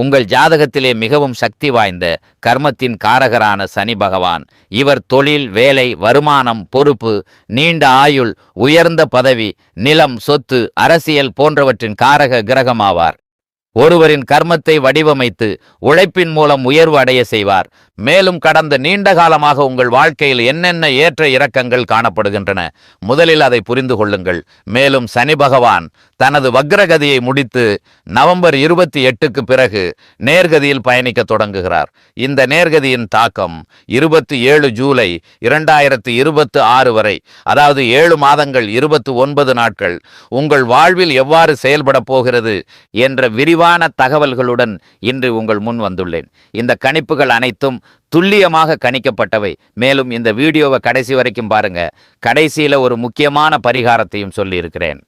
உங்கள் ஜாதகத்திலே மிகவும் சக்தி வாய்ந்த கர்மத்தின் காரகரான சனி பகவான். இவர் தொழில் வேலை வருமானம் பொறுப்பு நீண்ட ஆயுள் உயர்ந்த பதவி நிலம் சொத்து அரசியல் போன்றவற்றின் காரக கிரகமாவார். ஒருவரின் கர்மத்தை வடிவமைத்து உழைப்பின் மூலம் உயர்வு அடைய செய்வார். மேலும் கடந்த நீண்ட காலமாக உங்கள் வாழ்க்கையில் என்னென்ன ஏற்ற இறக்கங்கள் காணப்படுகின்றன முதலில் அதை புரிந்து கொள்ளுங்கள். மேலும் சனி பகவான் தனது வக்ரகதியை முடித்து நவம்பர் இருபத்தி எட்டுக்கு பிறகு நேர்கதியில் பயணிக்க தொடங்குகிறார். இந்த நேர்கதியின் தாக்கம் இருபத்தி ஏழு ஜூலை இரண்டாயிரத்தி இருபத்து ஆறு வரை அதாவது ஏழு மாதங்கள் இருபத்து ஒன்பது நாட்கள் உங்கள் வாழ்வில் எவ்வாறு செயல்பட போகிறது என்ற விரிவான தகவல்களுடன் இன்று உங்கள் முன் வந்துள்ளேன். இந்த கணிப்புகள் அனைத்தும் துல்லியமாக கணிக்கப்பட்டவை. மேலும் இந்த வீடியோவை கடைசி வரைக்கும் பாருங்க. கடைசியில ஒரு முக்கியமான பரிகாரத்தையும் சொல்லியிருக்கிறேன்.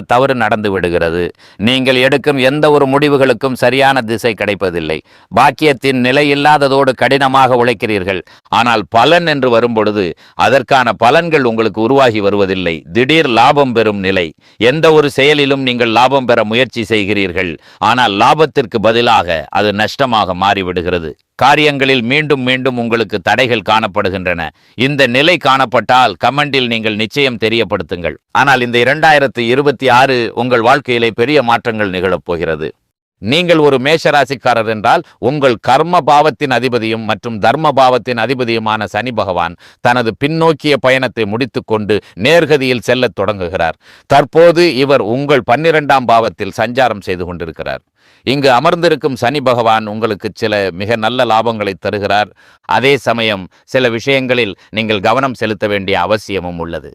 தவறு நடந்து விடுகிறது. நீங்கள் எடுக்கும் எந்த ஒரு முடிவுகளுக்கும் சரியான திசை கிடைப்பதில்லை. பாக்கியத்தின் நிலை இல்லாததோடு கடினமாக உழைக்கிறீர்கள். ஆனால் பலன் என்று வரும்பொழுது அதற்கான பலன்கள் உங்களுக்கு உருவாகி வருவதில்லை. திடீர் லாபம் பெறும் நிலை. எந்த ஒரு செயலிலும் நீங்கள் லாபம் பெற முயற்சி செய்கிறீர்கள். ஆனால் லாபத்திற்கு பதிலாக அது நஷ்டமாக மாறிவிடுகிறது. காரியங்களில் மீண்டும் மீண்டும் உங்களுக்கு தடைகள் காணப்படுகின்றன. இந்த நிலை காணப்பட்டால் கமெண்டில் நீங்கள் நிச்சயம் தெரியப்படுத்துங்கள். ஆனால் இந்த இரண்டாயிரத்தி இருபத்தி ஆறு உங்கள் வாழ்க்கையிலே பெரிய மாற்றங்கள் நிகழப் போகிறது. நீங்கள் ஒரு மேஷராசிக்காரர் என்றால் உங்கள் கர்ம பாவத்தின் அதிபதியும் மற்றும் தர்ம பாவத்தின் அதிபதியுமான சனி பகவான் தனது பின்னோக்கிய பயணத்தை முடித்துக்கொண்டு நேர்கதியில் செல்லத் தொடங்குகிறார். தற்போது இவர் உங்கள் பன்னிரெண்டாம் பாவத்தில் சஞ்சாரம் செய்து கொண்டிருக்கிறார். இங்கு அமர்ந்திருக்கும் சனி பகவான் உங்களுக்கு சில மிக நல்ல லாபங்களை தருகிறார். அதே சமயம் சில விஷயங்களில் நீங்கள் கவனம் செலுத்த வேண்டிய அவசியமும் உள்ளது.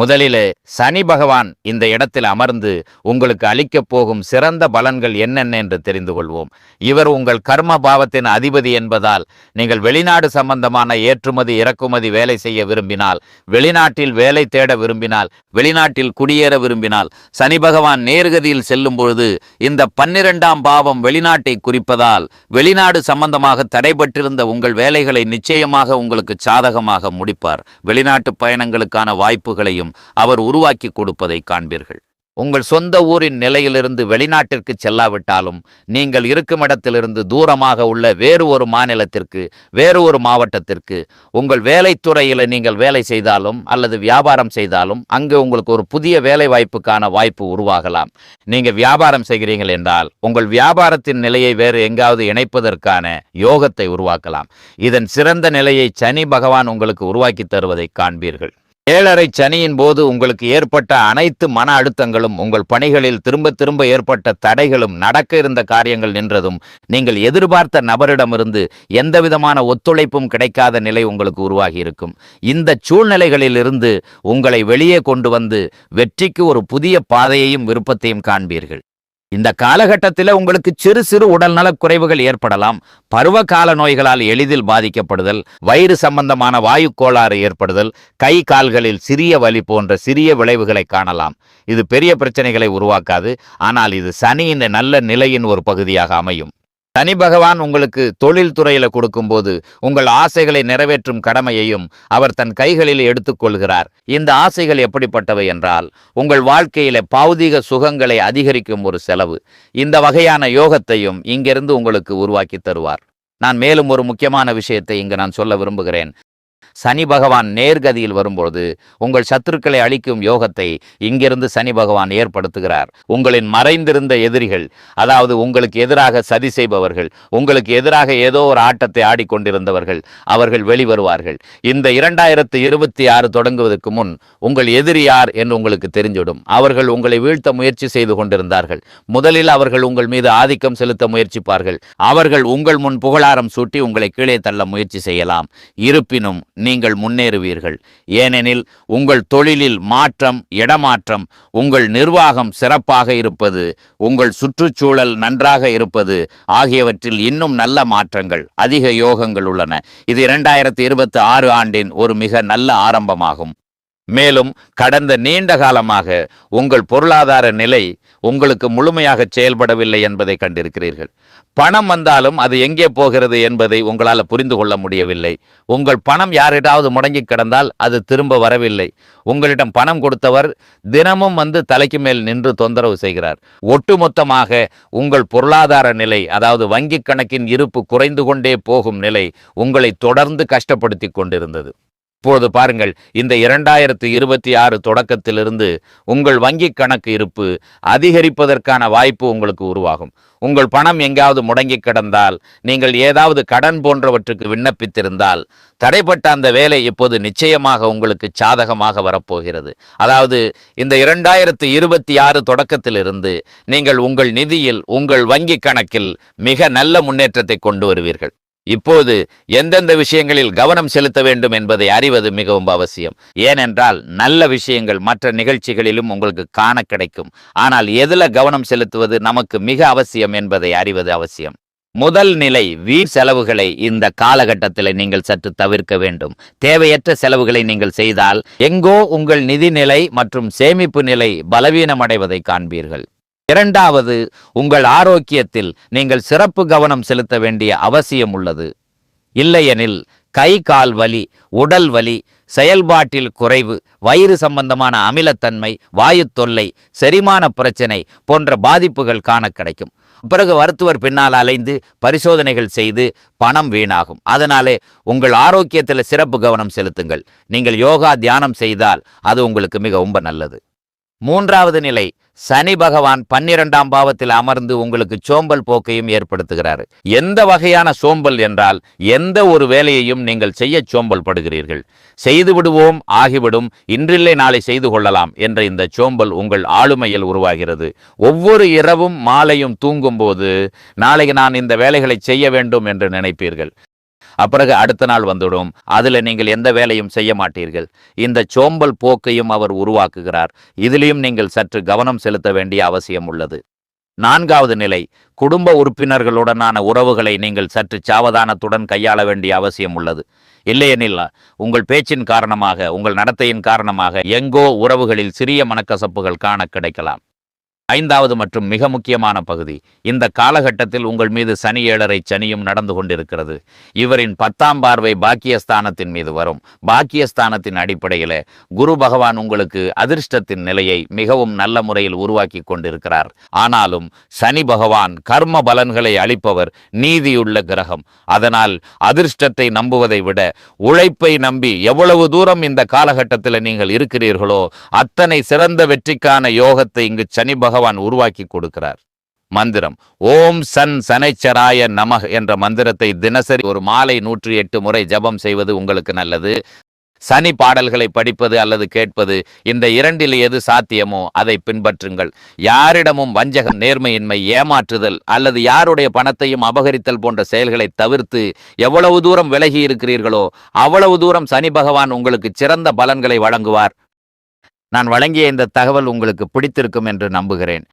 முதலிலே சனி பகவான் இந்த இடத்தில் அமர்ந்து உங்களுக்கு அளிக்கப் போகும் சிறந்த பலன்கள் என்னென்ன என்று தெரிந்து கொள்வோம். இவர் உங்கள் கர்ம பாவத்தின் அதிபதி என்பதால் நீங்கள் வெளிநாடு சம்பந்தமான ஏற்றுமதி இறக்குமதி வேலை செய்ய விரும்பினால் வெளிநாட்டில் வேலை தேட விரும்பினால் வெளிநாட்டில் குடியேற விரும்பினால் சனி பகவான் நேர்கதியில் செல்லும் பொழுது இந்த பன்னிரெண்டாம் பாவம் வெளிநாட்டை குறிப்பதால் வெளிநாடு சம்பந்தமாக தடைபட்டிருந்த உங்கள் வேலைகளை நிச்சயமாக உங்களுக்கு சாதகமாக முடிப்பார். வெளிநாட்டு பயணங்களுக்கான வாய்ப்புகளையும் அவர் உருவாக்கி கொடுப்பதை காண்பீர்கள். உங்கள் சொந்த ஊரின் நிலையிலிருந்து வெளிநாட்டிற்கு செல்லாவிட்டாலும் நீங்கள் இருக்கும் இடத்திலிருந்து தூரமாக உள்ள வேறு ஒரு மாநிலத்திற்கு வேறு ஒரு மாவட்டத்திற்கு உங்கள் வேலைத்துறையில் நீங்கள் வேலை செய்தாலும் அல்லது வியாபாரம் செய்தாலும் அங்கு உங்களுக்கு ஒரு புதிய வேலை வாய்ப்புக்கான வாய்ப்பு உருவாகலாம். நீங்கள் வியாபாரம் செய்கிறீர்கள் என்றால் உங்கள் வியாபாரத்தின் நிலையை வேறு எங்காவது இணைப்பதற்கான யோகத்தை உருவாக்கலாம். இதன் சிறந்த நிலையை சனி பகவான் உங்களுக்கு உருவாக்கி தருவதை காண்பீர்கள். ஏழரை சனியின் போது உங்களுக்கு ஏற்பட்ட அனைத்து மன அழுத்தங்களும் உங்கள் பணிகளில் திரும்ப திரும்ப ஏற்பட்ட தடைகளும் நடக்க இருந்த காரியங்கள் நின்றதும் நீங்கள் எதிர்பார்த்த நபரிடமிருந்து எந்தவிதமான ஒத்துழைப்பும் கிடைக்காத நிலை உங்களுக்கு உருவாகி இருக்கும். இந்த சூழ்நிலைகளிலிருந்து உங்களை வெளியே கொண்டு வந்து வெற்றிக்கு ஒரு புதிய பாதையையும் விருப்பத்தையும் காண்பீர்கள். இந்த காலகட்டத்தில் உங்களுக்கு சிறு சிறு உடல்நலக் குறைவுகள் ஏற்படலாம். பருவ கால நோய்களால் எளிதில் பாதிக்கப்படுதல் வயிறு சம்பந்தமான வாயு கோளாறு ஏற்படுதல் கை கால்களில் சிறிய வலி போன்ற சிறிய விளைவுகளை காணலாம். இது பெரிய பிரச்சனைகளை உருவாக்காது. ஆனால் இது சனியின் நல்ல நிலையின் ஒரு பகுதியாக அமையும். சனி பகவான் உங்களுக்கு தொழில் துறையில கொடுக்கும்போது உங்கள் ஆசைகளை நிறைவேற்றும் கடமையையும் அவர் தன் கைகளில் எடுத்துக்கொள்கிறார். இந்த ஆசைகள் எப்படிப்பட்டவை என்றால் உங்கள் வாழ்க்கையில பௌதிக சுகங்களை அதிகரிக்கும் ஒரு செலவு. இந்த வகையான யோகத்தையும் இங்கிருந்து உங்களுக்கு உருவாக்கி தருவார். நான் மேலும் ஒரு முக்கியமான விஷயத்தை இங்கு நான் சொல்ல விரும்புகிறேன். சனி பகவான் நேர்கதியில் வரும்போது உங்கள் சத்துருக்களை அழிக்கும் யோகத்தை இங்கிருந்து சனி பகவான் ஏற்படுத்துகிறார். உங்களின் மறைந்திருந்த எதிரிகள் அதாவது உங்களுக்கு எதிராக சதி செய்பவர்கள் உங்களுக்கு எதிராக ஏதோ ஒரு ஆட்டத்தை ஆடிக்கொண்டிருந்தவர்கள் அவர்கள் வெளிவருவார்கள். இந்த இரண்டாயிரத்து இருபத்தி ஆறு தொடங்குவதற்கு முன் உங்கள் எதிரி யார் என்று உங்களுக்கு தெரிஞ்சிடும். அவர்கள் உங்களை வீழ்த்த முயற்சி செய்து கொண்டிருந்தார்கள். முதலில் அவர்கள் உங்கள் மீது ஆதிக்கம் செலுத்த முயற்சிப்பார்கள். அவர்கள் உங்கள் முன் புகழாரம் சூட்டி உங்களை கீழே தள்ள முயற்சி செய்யலாம். இருப்பினும் நீங்கள் முன்னேறுவீர்கள். ஏனெனில் உங்கள் தொழிலில் மாற்றம் இடமாற்றம் உங்கள் நிர்வாகம் சிறப்பாக இருப்பது உங்கள் சுற்றுச்சூழல் நன்றாக இருப்பது ஆகியவற்றில் இன்னும் நல்ல மாற்றங்கள் அதிக யோகங்கள் உள்ளன. இது இரண்டாயிரத்தி இருபத்தி ஆறு ஆண்டின் ஒரு மிக நல்ல ஆரம்பமாகும். மேலும் கடந்த நீண்ட காலமாக உங்கள் பொருளாதார நிலை உங்களுக்கு முழுமையாக செயல்படவில்லை என்பதை கண்டிருக்கிறீர்கள். பணம் வந்தாலும் அது எங்கே போகிறது என்பதை உங்களால் புரிந்து கொள்ள முடியவில்லை. உங்கள் பணம் யாரிடாவது முடங்கி கிடந்தால் அது திரும்ப வரவில்லை. உங்களிடம் பணம் கொடுத்தவர் தினமும் வந்து தலைக்கு மேல் நின்று தொந்தரவு செய்கிறார். ஒட்டுமொத்தமாக உங்கள் பொருளாதார நிலை அதாவது வங்கி கணக்கின் இருப்பு குறைந்து கொண்டே போகும் நிலை உங்களை தொடர்ந்து கஷ்டப்படுத்தி கொண்டிருந்தது. இப்போது பாருங்கள் இந்த இரண்டாயிரத்து இருபத்தி ஆறு தொடக்கத்திலிருந்து உங்கள் வங்கி கணக்கு இருப்பு அதிகரிப்பதற்கான வாய்ப்பு உங்களுக்கு உருவாகும். உங்கள் பணம் எங்காவது முடங்கி கிடந்தால் நீங்கள் ஏதாவது கடன் போன்றவற்றுக்கு விண்ணப்பித்திருந்தால் தடைப்பட்ட அந்த வேலை இப்போது நிச்சயமாக உங்களுக்கு சாதகமாக வரப்போகிறது. அதாவது இந்த இரண்டாயிரத்து இருபத்தி ஆறு தொடக்கத்திலிருந்து நீங்கள் உங்கள் நிதியில் உங்கள் வங்கி கணக்கில் மிக நல்ல முன்னேற்றத்தை கொண்டு வருவீர்கள். இப்போது எந்தெந்த விஷயங்களில் கவனம் செலுத்த வேண்டும் என்பதை அறிவது மிகவும் அவசியம். ஏனென்றால் நல்ல விஷயங்கள் மற்ற நிகழ்ச்சிகளிலும் உங்களுக்கு காண கிடைக்கும். ஆனால் எதில் கவனம் செலுத்துவது நமக்கு மிக அவசியம் என்பதை அறிவது அவசியம். முதல் நிலை வீண் செலவுகளை இந்த காலகட்டத்தில் நீங்கள் சற்று தவிர்க்க வேண்டும். தேவையற்ற செலவுகளை நீங்கள் செய்தால் எங்கோ உங்கள் நிதி நிலை மற்றும் சேமிப்பு நிலை பலவீனமடைவதை காண்பீர்கள். இரண்டாவது உங்கள் ஆரோக்கியத்தில் நீங்கள் சிறப்பு கவனம் செலுத்த வேண்டிய அவசியம் உள்ளது. இல்லையெனில் கை கால் வலி உடல் வலி செயல்பாட்டில் குறைவு வயிறு சம்பந்தமான அமிலத்தன்மை வாயு தொல்லை செரிமான பிரச்சனை போன்ற பாதிப்புகள் காண கிடைக்கும். பிறகு மருத்துவர் பின்னால் அலைந்து பரிசோதனைகள் செய்து பணம் வீணாகும். அதனாலே உங்கள் ஆரோக்கியத்தில் சிறப்பு கவனம் செலுத்துங்கள். நீங்கள் யோகா தியானம் செய்தால் அது உங்களுக்கு மிக ரொம்ப நல்லது. மூன்றாவது நிலை சனி பகவான் பன்னிரெண்டாம் பாவத்தில் அமர்ந்து உங்களுக்கு சோம்பல் போக்கையும் ஏற்படுத்துகிறார். எந்த வகையான சோம்பல் என்றால் எந்த ஒரு வேலையையும் நீங்கள் செய்ய சோம்பல் படுகிறீர்கள் செய்து விடுவோம் ஆகிவிடும் இன்றில்லை நாளை செய்து கொள்ளலாம் என்ற இந்த சோம்பல் உங்கள் ஆளுமையில் உருவாகிறது. ஒவ்வொரு இரவும் மாலையும் தூங்கும்போது நாளைக்கு நான் இந்த வேலைகளை செய்ய வேண்டும் என்று நினைப்பீர்கள். அப்பிறகு அடுத்த நாள் வந்துடும். அதுல நீங்கள் எந்த வேலையும் செய்ய மாட்டீர்கள். இந்த சோம்பல் போக்கையும் அவர் உருவாக்குகிறார். இதிலையும் நீங்கள் சற்று கவனம் செலுத்த வேண்டிய அவசியம் உள்ளது. நான்காவது நிலை குடும்ப உறுப்பினர்களுடனான உறவுகளை நீங்கள் சற்று சாவதானத்துடன் கையாள வேண்டிய அவசியம் உள்ளது. இல்லையெனில் உங்கள் பேச்சின் காரணமாக உங்கள் நடத்தையின் காரணமாக எங்கோ உறவுகளில் சிறிய மனக்கசப்புகள் காண கிடைக்கலாம். ஐந்தாவது மற்றும் மிக முக்கியமான பகுதி. இந்த காலகட்டத்தில் உங்கள் மீது சனி ஏழரை சனியும் நடந்து கொண்டிருக்கிறது. இவரின் பத்தாம் பார்வை பாக்கியஸ்தானத்தின் மீது வரும். பாக்கியஸ்தானத்தின் அடிப்படையில் குரு பகவான் உங்களுக்கு அதிர்ஷ்டத்தின் நிலையை மிகவும் நல்ல முறையில் உருவாக்கி கொண்டிருக்கிறார். ஆனாலும் சனி பகவான் கர்ம பலன்களை அளிப்பவர் நீதியுள்ள கிரகம். அதனால் அதிர்ஷ்டத்தை நம்புவதை விட உழைப்பை நம்பி எவ்வளவு தூரம் இந்த காலகட்டத்தில் நீங்கள் இருக்கிறீர்களோ அத்தனை சிறந்த வெற்றிக்கான யோகத்தை இங்கு சனி பகவான் உருவாக்கி கொடுக்கிறார். மந்திரம். ஓம் சன் சனைச்சராய நமக என்ற மந்திரத்தை தினசரி ஒரு மாலை நூற்றி எட்டு முறை ஜபம் செய்வது உங்களுக்கு நல்லது. சனி பாடல்களை படிப்பது அல்லது கேட்பது இந்த இரண்டில் எது சாத்தியமோ அதை பின்பற்றுங்கள். யாரிடமும் வஞ்சகம் நேர்மையின்மை ஏமாற்றுதல் அல்லது யாருடைய பணத்தையும் அபகரித்தல் போன்ற செயல்களை தவிர்த்து எவ்வளவு தூரம் விலகி இருக்கிறீர்களோ அவ்வளவு தூரம் சனி பகவான் உங்களுக்கு சிறந்த பலன்களை வழங்குவார். நான் வழங்கிய இந்த தகவல் உங்களுக்கு பிடித்திருக்கும் என்று நம்புகிறேன்.